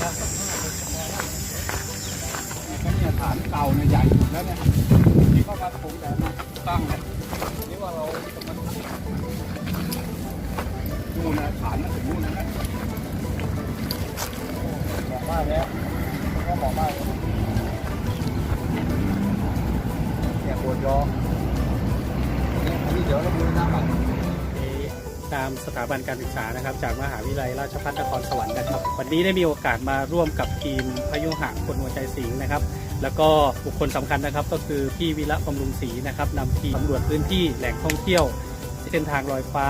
เนี่ยฐานเก่าในใหญ่สุดแล้วเนี่ยที่เข้ามาถงแต่ตั้งเนี่ยนี่ว่าเราดูนะฐานมันถึงนู่นนะบอกว่าแล้วก็บอกมากเนี่ยปวดยอนี่เดี๋ยวเราดูนะ ตามสถาบันการศึกษานะครับ จากมหาวิทยาลัยราชภัฏนครสวรรค์นะครับ วันนี้ได้มีโอกาสมาร่วมกับทีมพยุหะคนหัวใจสิงห์นะครับ แล้วก็บุคคลสำคัญนะครับก็คือพี่วิระบำรุงศรีนะครับนำทีมสำรวจพื้นที่แหล่งท่องเที่ยวเส้นทางลอยฟ้า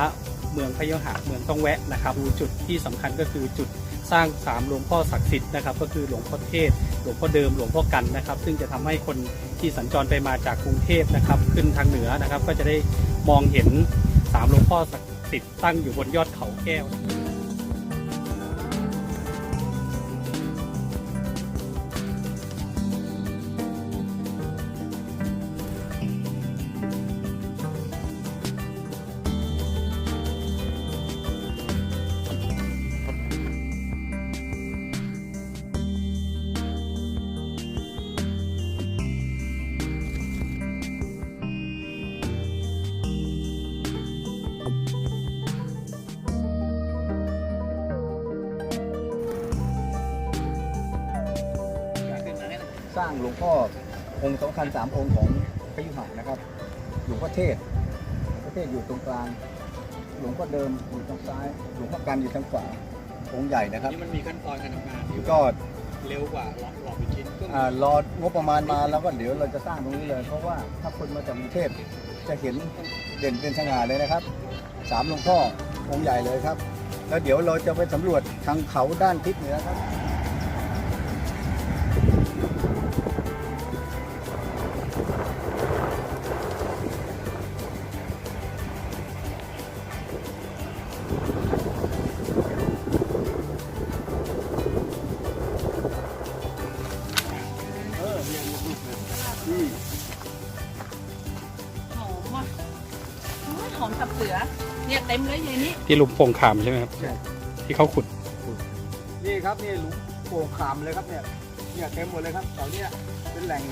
เมืองพยุหะเมืองต้องแวะนะครับดูจุดที่สำคัญก็คือจุดสร้างสามหลวงพ่อศักดิ์สิทธิ์นะครับก็คือหลวงพ่อเทศ หลวงพ่อเดิมหลวงพ่อกันนะครับ ซึ่งจะทำให้คนที่สัญจรไปมาจากกรุงเทพนะครับ ขึ้นทางเหนือนะครับก็จะได้มองเห็นสามหลวงพ่อศักดิ์ ติดตั้งอยู่บนยอดเขาแก้ว สร้างหลวงพ่อองค์สำคัญสามองค์ของพยุหะนะครับหลวงพ่อเทศหลวงพ่อเทศอยู่ตรงกลาง หลวงพ่อเดิมอยู่ทางซ้าย หลวงพ่อกันอยู่ทางขวาองค์ใหญ่นะครับนี่มันมีขั้นตอนการทำงานที่ก็เร็วกว่าหลอกหลอกเป็นชิ้นก็อ่ารองบประมาณมาแล้วก็เดี๋ยวเราจะสร้างตรงนี้เลย เพราะว่าถ้าคนมาจากกรุงเทพจะเห็นเด่นเป็นสง่าเลยนะครับสามหลวงพ่อองค์ใหญ่เลยครับ แล้วเดี๋ยวเราจะไปสำรวจทางเขาด้านทิศเหนือครับ หอมว่ะโอ้ยหอมกับเสือ เนี่ยเต็มเลยอย่างนี้ที่หลุมโป่งขามใช่ไหมครับ ใช่ ที่เขาขุดนี่ครับนี่หลุมโป่งขามเลยครับเนี่ยเนี่ยเต็มหมดเลยครับแถวเนี้ยเป็นแหล่ง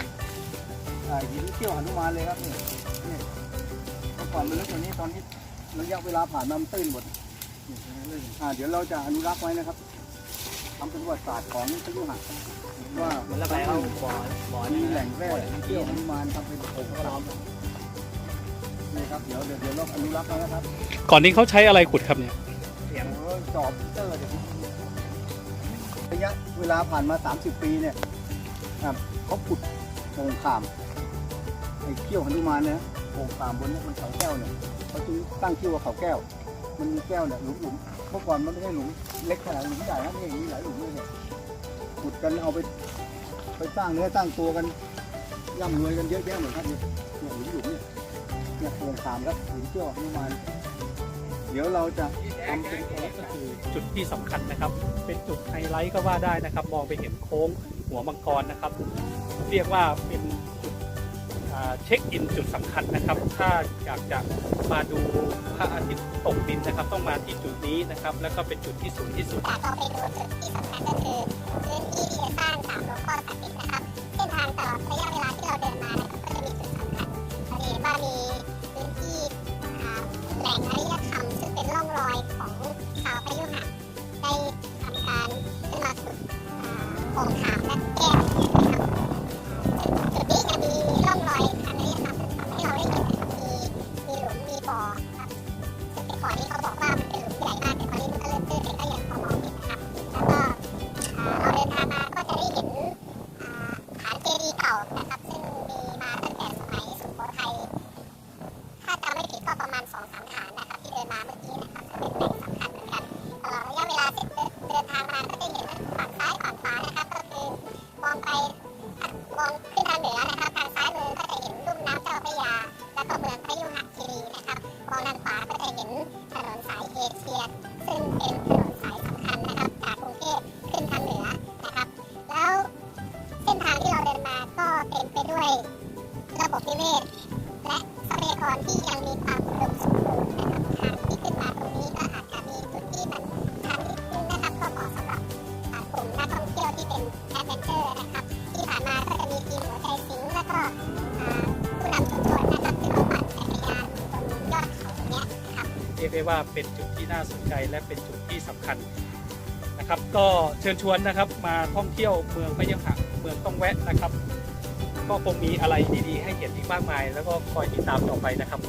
อ่าหินเขี้ยวหนุมานเลยครับนี่นี่เมื่อก่อนมันลึกกว่านี้ตอนนี้ระยะเวลาผ่านมามันตื้นหมดนี่ อ่าเดี๋ยวเราจะอนุรักษ์ไว้นะครับทำเป็นประวัติศาสตร์ของพยุหะว่าเหมือนระบายเขาบ่อบ่อมีนี่แหล่งแร่เขี้ยวหนุมานทำเป็นโป่งขามนี่ครับเดี๋ยวเดี๋ยวเดี๋ยวเราอนุรักษ์ไว้นะครับก่อนนี้เขาใช้อะไรขุดครับเนี่ย เสียงจอบเตอร์เดี๋ยวระยะเวลาผ่านมา 30 ปีเนี่ยครับเขาขุดโป่งขามไอ้เขี้ยวหนุมานเนี่ยโป่งขามบนเนี่ยบนเขาแก้วเนี่ยเขาจึงตั้งชื่อว่าเขาแก้ว มันมีแก้วเนี่ยหลุมหลุมๆเมื่อก่อนมันไม่ใช่หลุมเล็กขนาดหลุมใหญ่นะนี่มีหลายหลุมเลยเนี่ยขุดกันเอาไปไปสร้างเนื้อสร้างตัวกันร่ำรวยกันเยอะแยะเหมดครับเนี่ยเนี่ยหลุมหลุมเนี่ยเนี่ยโป่งขามครับหลุมเขี้ยวหนุมานเดี๋ยวเราจะทำเป็นก็คือจุดที่สำคัญนะครับ เป็นจุดไฮไลท์ก็ว่าได้นะครับ มองไปเห็นโค้งหัวมังกรนะครับ เรียกว่าเป็น เช็คอินจุดสำคัญนะครับ ถ้าอยากจะมาดูพระอาทิตย์ตกดินนะครับ ต้องมาที่จุดนี้นะครับ แล้วก็เป็นจุดที่สูงที่สุด ได้ว่าเป็นจุดที่น่าสนใจและเป็นจุดที่สำคัญนะครับ ก็เชิญชวนนะครับมาท่องเที่ยวเมืองพะเยาหะเมืองต้องแวะนะครับ ก็คงมีอะไรดีๆ ให้เห็นอีกมากมาย แล้วก็คอยติดตามต่อไปนะครับ